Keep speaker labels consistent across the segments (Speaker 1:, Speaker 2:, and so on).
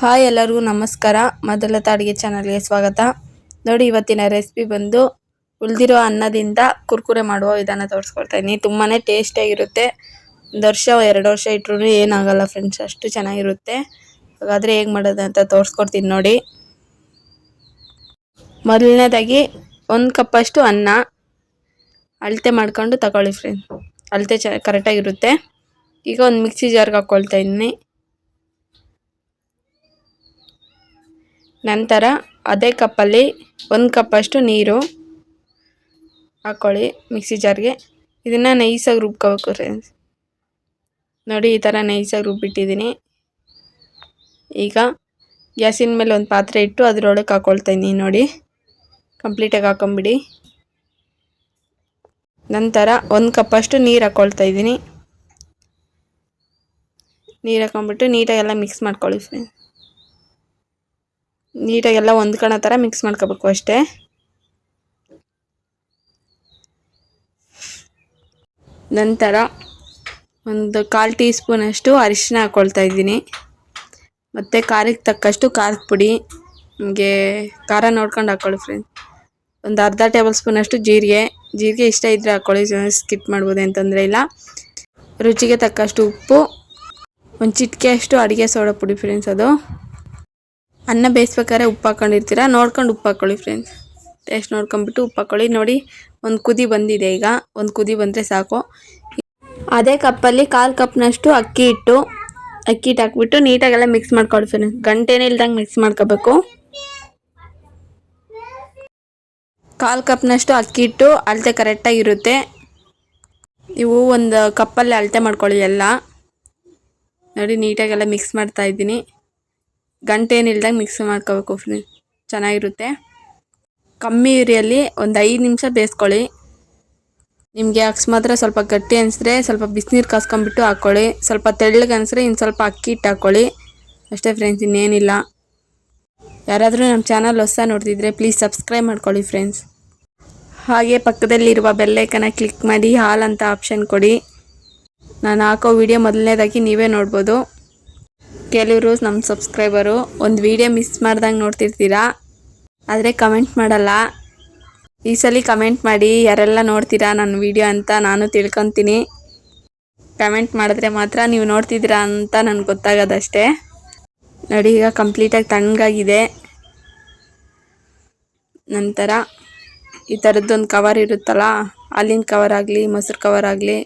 Speaker 1: Hi ಎಲ್ಲರಿಗೂ ನಮಸ್ಕಾರ. ಮೊದಲತ ಅಡುಗೆ ಚಾನಲ್ಗೆ ಸ್ವಾಗತ. ನೋಡಿ, ಇವತ್ತಿನ ರೆಸಿಪಿ ಬಂದು ಉಳಿದಿರೋ ಅನ್ನದಿಂದ ಕುರ್ಕುರೆ ಮಾಡುವ ವಿಧಾನ ತೋರಿಸ್ಕೊಳ್ತಾ ಇದ್ದೀನಿ ತುಂಬಾ ಟೇಸ್ಟಿಯಾಗಿರುತ್ತೆ ಒಂದು ವರ್ಷ, ಎರಡು ವರ್ಷ ಇಟ್ಟರು ಏನಾಗಲ್ಲ ಫ್ರೆಂಡ್ಸ್ ಅಷ್ಟು ಚೆನ್ನಾಗಿರುತ್ತೆ. ಹಾಗಾದರೆ ಹೇಗೆ ಮಾಡೋದು ಅಂತ ತೋರಿಸ್ಕೊಡ್ತೀನಿ ನೋಡಿ. ಮೊದಲನೇದಾಗಿ ಒಂದು ಕಪ್ಪಷ್ಟು ಅನ್ನ ಅಳತೆ ಮಾಡ್ಕೊಂಡು ತಗೊಳ್ಳಿ ಫ್ರೆಂಡ್ಸ್ ಅಳತೆ ಚ ಕರೆಕ್ಟಾಗಿರುತ್ತೆ ಈಗ ಒಂದು ಮಿಕ್ಸಿ ಜಾರ್ಗೆ ಹಾಕ್ಕೊಳ್ತಾ ಇದ್ದೀನಿ ನಂತರ ಅದೇ ಕಪ್ಪಲ್ಲಿ ಒಂದು ಕಪ್ಪಷ್ಟು ನೀರು ಹಾಕ್ಕೊಳ್ಳಿ ಮಿಕ್ಸಿ ಜಾರ್ಗೆ ಇದನ್ನು ನೈಸಾಗಿ ರುಬ್ಕೋಬೇಕು ಫ್ರೆಂಡ್ಸ್ ನೋಡಿ ಈ ಥರ ನೈಸಾಗಿ ರುಬ್ಬಿಟ್ಟಿದ್ದೀನಿ. ಈಗ ಗ್ಯಾಸಿನ ಮೇಲೆ ಒಂದು ಪಾತ್ರೆ ಇಟ್ಟು ಅದರೊಳಗೆ ಹಾಕ್ಕೊಳ್ತಾ ಇದ್ದೀನಿ ನೋಡಿ. ಕಂಪ್ಲೀಟಾಗಿ ಹಾಕೊಂಬಿಡಿ. ನಂತರ ಒಂದು ಕಪ್ಪಷ್ಟು ನೀರು ಹಾಕ್ಕೊಳ್ತಾ ಇದ್ದೀನಿ. ನೀರು ಹಾಕೊಂಬಿಟ್ಟು ನೀಟಾಗೆಲ್ಲ ಮಿಕ್ಸ್ ಮಾಡ್ಕೊಳ್ಳಿ ಫ್ರೆಂಡ್ಸ್ ನೀಟಾಗೆಲ್ಲ ಹೊಂದ್ಕೊಳ್ಳೋ ಥರ ಮಿಕ್ಸ್ ಮಾಡ್ಕೋಬೇಕು ಅಷ್ಟೇ. ನಂತರ ಒಂದು ಕಾಲು ಟೀ ಸ್ಪೂನಷ್ಟು ಅರಿಶಿನ ಹಾಕ್ಕೊಳ್ತಾ ಇದ್ದೀನಿ. ಮತ್ತು ಖಾರಕ್ಕೆ ತಕ್ಕಷ್ಟು ಖಾರದ ಪುಡಿ, ನಿಮಗೆ ಖಾರ ನೋಡ್ಕೊಂಡು ಹಾಕ್ಕೊಳ್ಳಿ ಫ್ರೆಂಡ್ಸ್ ಒಂದು ಅರ್ಧ ಟೇಬಲ್ ಸ್ಪೂನಷ್ಟು ಜೀರಿಗೆ. ಜೀರಿಗೆ ಇಷ್ಟ ಇದ್ದರೆ ಹಾಕ್ಕೊಳ್ಳಿ ಸ್ಕಿಪ್ ಮಾಡ್ಬೋದು ಅಂತಂದರೆ ಇಲ್ಲ. ರುಚಿಗೆ ತಕ್ಕಷ್ಟು ಉಪ್ಪು, ಒಂದು ಚಿಟಿಕೆ ಅಷ್ಟು ಅಡುಗೆ ಸೋಡಾ ಪುಡಿ ಫ್ರೆಂಡ್ಸ್ ಅದು. ಅನ್ನ ಬೇಯಿಸ್ಬೇಕಾದ್ರೆ ಉಪ್ಪು ಹಾಕೊಂಡಿರ್ತೀರ? ನೋಡ್ಕೊಂಡು ಉಪ್ಪು ಹಾಕ್ಕೊಳ್ಳಿ ಫ್ರೆಂಡ್ಸ್ ಟೇಸ್ಟ್ ನೋಡ್ಕೊಂಬಿಟ್ಟು ಉಪ್ಪು ಹಾಕ್ಕೊಳ್ಳಿ ನೋಡಿ, ಒಂದು ಕುದಿ ಬಂದಿದೆ ಈಗ. ಒಂದು ಕುದಿ ಬಂದರೆ ಸಾಕು. ಅದೇ ಕಪ್ಪಲ್ಲಿ ಕಾಲು ಕಪ್ನಷ್ಟು ಅಕ್ಕಿ ಹಿಟ್ಟು. ಅಕ್ಕಿ ಹಿಟ್ಟು ಹಾಕ್ಬಿಟ್ಟು ನೀಟಾಗೆಲ್ಲ ಮಿಕ್ಸ್ ಮಾಡ್ಕೊಳ್ಳಿ ಫ್ರೆಂಡ್ಸ್ ಗಂಟೆನೇ ಇಲ್ದಂಗೆ ಮಿಕ್ಸ್ ಮಾಡ್ಕೋಬೇಕು. ಕಾಲು ಕಪ್ನಷ್ಟು ಅಕ್ಕಿ ಹಿಟ್ಟು. ಅಳತೆ ಕರೆಕ್ಟಾಗಿರುತ್ತೆ ಇವು ಒಂದು ಕಪ್ಪಲ್ಲಿ ಅಳತೆ ಮಾಡ್ಕೊಳ್ಳಿ ಎಲ್ಲ. ನೋಡಿ, ನೀಟಾಗೆಲ್ಲ ಮಿಕ್ಸ್ ಮಾಡ್ತಾ ಇದ್ದೀನಿ. ಗಂಟೆ ನಿಲ್ದಂಗೆ ಮಿಕ್ಸ್ ಮಾಡ್ಕೋಬೇಕು ಫ್ರೆಂಡ್ಸ್ ಚೆನ್ನಾಗಿರುತ್ತೆ. ಕಮ್ಮಿ ಇರಿಯಲ್ಲಿ ಒಂದು ಐದು ನಿಮಿಷ ಬೇಯಿಸ್ಕೊಳ್ಳಿ. ನಿಮಗೆ ಅಕಸ್ಮಾತ್ರ ಸ್ವಲ್ಪ ಗಟ್ಟಿ ಅನಿಸಿದ್ರೆ ಸ್ವಲ್ಪ ಬಿಸಿನೀರು ಕಾಸ್ಕೊಂಬಿಟ್ಟು ಹಾಕ್ಕೊಳ್ಳಿ. ಸ್ವಲ್ಪ ತೆಳ್ಳಗೆ ಅನಿಸಿದ್ರೆ ಇನ್ನು ಸ್ವಲ್ಪ ಅಕ್ಕಿ ಹಿಟ್ಟು ಹಾಕ್ಕೊಳ್ಳಿ. ಅಷ್ಟೇ ಫ್ರೆಂಡ್ಸ್ ಇನ್ನೇನಿಲ್ಲ. ಯಾರಾದರೂ ನಮ್ಮ ಚಾನಲ್ ಹೊಸ ನೋಡ್ತಿದ್ರೆ ಪ್ಲೀಸ್ ಸಬ್ಸ್ಕ್ರೈಬ್ ಮಾಡ್ಕೊಳ್ಳಿ ಫ್ರೆಂಡ್ಸ್ ಹಾಗೆ ಪಕ್ಕದಲ್ಲಿರುವ ಬೆಲ್ಲೈಕನ ಕ್ಲಿಕ್ ಮಾಡಿ ಹಾಲ್ ಅಂತ ಆಪ್ಷನ್ ಕೊಡಿ. ನಾನು ಹಾಕೋ ವಿಡಿಯೋ ಮೊದಲನೇದಾಗಿ ನೀವೇ ನೋಡ್ಬೋದು. ಕೆಲವರು ನಮ್ಮ ಸಬ್ಸ್ಕ್ರೈಬರು ಒಂದು ವೀಡಿಯೋ ಮಿಸ್ ಮಾಡ್ದಂಗೆ ನೋಡ್ತಿರ್ತೀರಾ? ಆದರೆ ಕಮೆಂಟ್ ಮಾಡಲ್ಲ. ಈ ಸಲ ಕಮೆಂಟ್ ಮಾಡಿ ಯಾರೆಲ್ಲ ನೋಡ್ತೀರಾ ನನ್ನ ವಿಡಿಯೋ ಅಂತ ನಾನು ತಿಳ್ಕೊತೀನಿ. ಕಮೆಂಟ್ ಮಾಡಿದ್ರೆ ಮಾತ್ರ ನೀವು ನೋಡ್ತಿದ್ದೀರಾ ಅಂತ ನನಗೆ ಗೊತ್ತಾಗೋದಷ್ಟೇ. ನೋಡಿ, ಈಗ ಕಂಪ್ಲೀಟಾಗಿ ತಣ್ಣಗಾಗಿದೆ ನಂತರ ಈ ಥರದ್ದೊಂದು ಕವರ್ ಇರುತ್ತಲ್ಲ ಹಾಲಿನ ಕವರ್ ಆಗಲಿ, ಮೊಸರು ಕವರ್ ಆಗಲಿ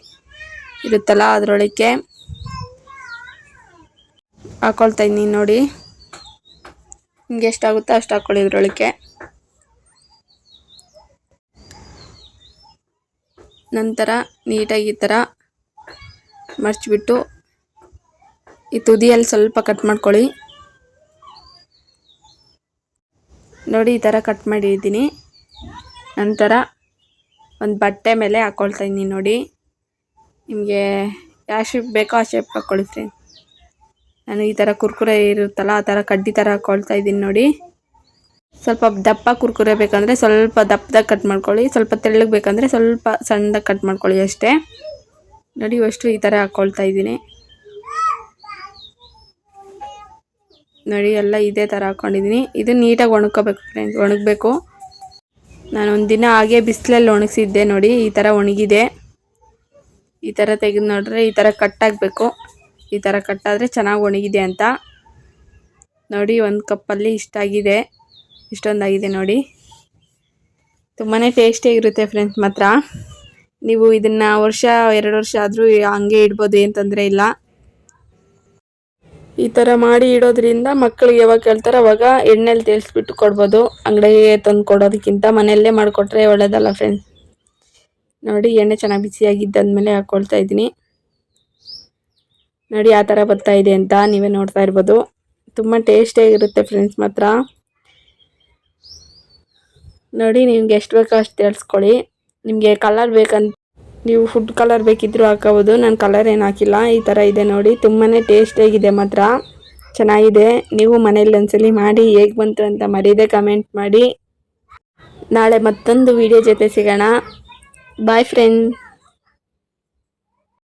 Speaker 1: ಇರುತ್ತಲ್ಲ ಅದರೊಳಗೆ ಹಾಕ್ಕೊಳ್ತಾ ಇದ್ದೀನಿ ನೋಡಿ. ನಿಮ್ಗೆ ಎಷ್ಟಾಗುತ್ತೋ ಅಷ್ಟು ಹಾಕ್ಕೊಳ್ಳಿ ಇದ್ರೊಳಗೆ ನಂತರ ನೀಟಾಗಿ ಈ ಥರ ಮರ್ಚಿಬಿಟ್ಟು ಈ ತುದಿಯಲ್ಲಿ ಸ್ವಲ್ಪ ಕಟ್ ಮಾಡ್ಕೊಳ್ಳಿ. ನೋಡಿ ಈ ಥರ ಕಟ್ ಮಾಡಿದ್ದೀನಿ. ನಂತರ ಒಂದು ಬಟ್ಟೆ ಮೇಲೆ ಹಾಕ್ಕೊಳ್ತಾ ಇದ್ದೀನಿ ನೋಡಿ. ನಿಮಗೆ ಯಾವ ಶೇಪ್ ಬೇಕೋ ಆ ಶೇಪ್ ಹಾಕ್ಕೊಳ್ಳಿ ನಾನು ಈ ಥರ ಕುರ್ಕುರೆ ಇರುತ್ತಲ್ಲ, ಆ ಥರ ಕಡ್ಡಿ ಥರ ಹಾಕ್ಕೊಳ್ತಾ ಇದ್ದೀನಿ ನೋಡಿ. ಸ್ವಲ್ಪ ದಪ್ಪ ಕುರ್ಕುರೆ ಬೇಕಂದರೆ ಸ್ವಲ್ಪ ದಪ್ಪದಾಗ ಕಟ್ ಮಾಡ್ಕೊಳ್ಳಿ, ಸ್ವಲ್ಪ ತೆಳ್ಳಗೆ ಬೇಕಂದರೆ ಸ್ವಲ್ಪ ಸಣ್ಣದಾಗಿ ಕಟ್ ಮಾಡ್ಕೊಳ್ಳಿ ಅಷ್ಟೇ. ನೋಡಿ, ಅಷ್ಟು ಈ ಥರ ಹಾಕ್ಕೊಳ್ತಾ ಇದ್ದೀನಿ. ನೋಡಿ, ಎಲ್ಲ ಇದೇ ಥರ ಹಾಕ್ಕೊಂಡಿದ್ದೀನಿ ಇದು ನೀಟಾಗಿ ಒಣಕೋಬೇಕು ಫ್ರೆಂಡ್ಸ್ ಒಣಗಬೇಕು. ನಾನು ಒಂದು ದಿನ ಹಾಗೆ ಬಿಸಿಲಲ್ಲಿ ಒಣಗಿಸಿದ್ದೆ ನೋಡಿ, ಈ ಥರ ಒಣಗಿದೆ. ಈ ಥರ ತೆಗೆದು ನೋಡ್ರೆ ಈ ಥರ ಕಟ್ಟಾಗಬೇಕು ಈ ಥರ ಕಟ್ಟಾದರೆ ಚೆನ್ನಾಗಿ ಒಣಗಿದೆ ಅಂತ. ನೋಡಿ, ಒಂದು ಕಪ್ಪಲ್ಲಿ ಇಷ್ಟಾಗಿದೆ. ಇಷ್ಟೊಂದಾಗಿದೆ ನೋಡಿ. ತುಂಬಾ ಟೇಸ್ಟಿಯಾಗಿರುತ್ತೆ ಫ್ರೆಂಡ್ಸ್ ಮಾತ್ರ. ನೀವು ಇದನ್ನು ವರ್ಷ, ಎರಡು ವರ್ಷ ಆದರೂ ಹಂಗೆ ಇಡ್ಬೋದು, ಏನು ತೊಂದರೆ ಇಲ್ಲ. ಈ ಥರ ಮಾಡಿ ಇಡೋದ್ರಿಂದ ಮಕ್ಕಳಿಗೆ ಯಾವಾಗ ಕೇಳ್ತಾರೆ ಅವಾಗ ಎಣ್ಣೆಲಿ ತೇಲ್ಸ್ಬಿಟ್ಟು ಕೊಡ್ಬೋದು. ಅಂಗಡಿಗೆ ತಂದು ಕೊಡೋದಕ್ಕಿಂತ ಮನೆಯಲ್ಲೇ ಮಾಡಿಕೊಟ್ರೆ ಒಳ್ಳೇದಲ್ಲ ಫ್ರೆಂಡ್ಸ್ ನೋಡಿ, ಎಣ್ಣೆ ಚೆನ್ನಾಗಿ ಬಿಸಿಯಾಗಿದ್ದಾದ್ಮೇಲೆ ಹಾಕ್ಕೊಳ್ತಾ ಇದ್ದೀನಿ. ನೋಡಿ ಆ ಥರ ಬರ್ತಾ ಇದೆ ಅಂತ ನೀವೇ ನೋಡ್ತಾ ಇರ್ಬೋದು. ತುಂಬ ಟೇಸ್ಟಿಯಾಗಿರುತ್ತೆ ಫ್ರೆಂಡ್ಸ್ ಮಾತ್ರ. ನೋಡಿ ನಿಮ್ಗೆ ಎಷ್ಟು ಬೇಕೋ ಅಷ್ಟು ತಿಳಿಸ್ಕೊಳ್ಳಿ. ನಿಮಗೆ ಕಲರ್ ಬೇಕಂತ ನೀವು ಫುಡ್ ಕಲರ್ ಬೇಕಿದ್ದರೂ ಹಾಕೋಬೋದು. ನಾನು ಕಲರ್ ಏನು ಹಾಕಿಲ್ಲ. ಈ ಥರ ಇದೆ ನೋಡಿ. ತುಂಬಾ ಟೇಸ್ಟಿಯಾಗಿದೆ ಮಾತ್ರ. ಚೆನ್ನಾಗಿದೆ. ನೀವು ಮನೇಲಿ ಒಂದ್ಸಲಿ ಮಾಡಿ ಹೇಗೆ ಬಂತು ಅಂತ ಮರೀದೆ ಕಮೆಂಟ್ ಮಾಡಿ. ನಾಳೆ ಮತ್ತೊಂದು ವಿಡಿಯೋ ಜೊತೆ ಸಿಗೋಣ. Boy friend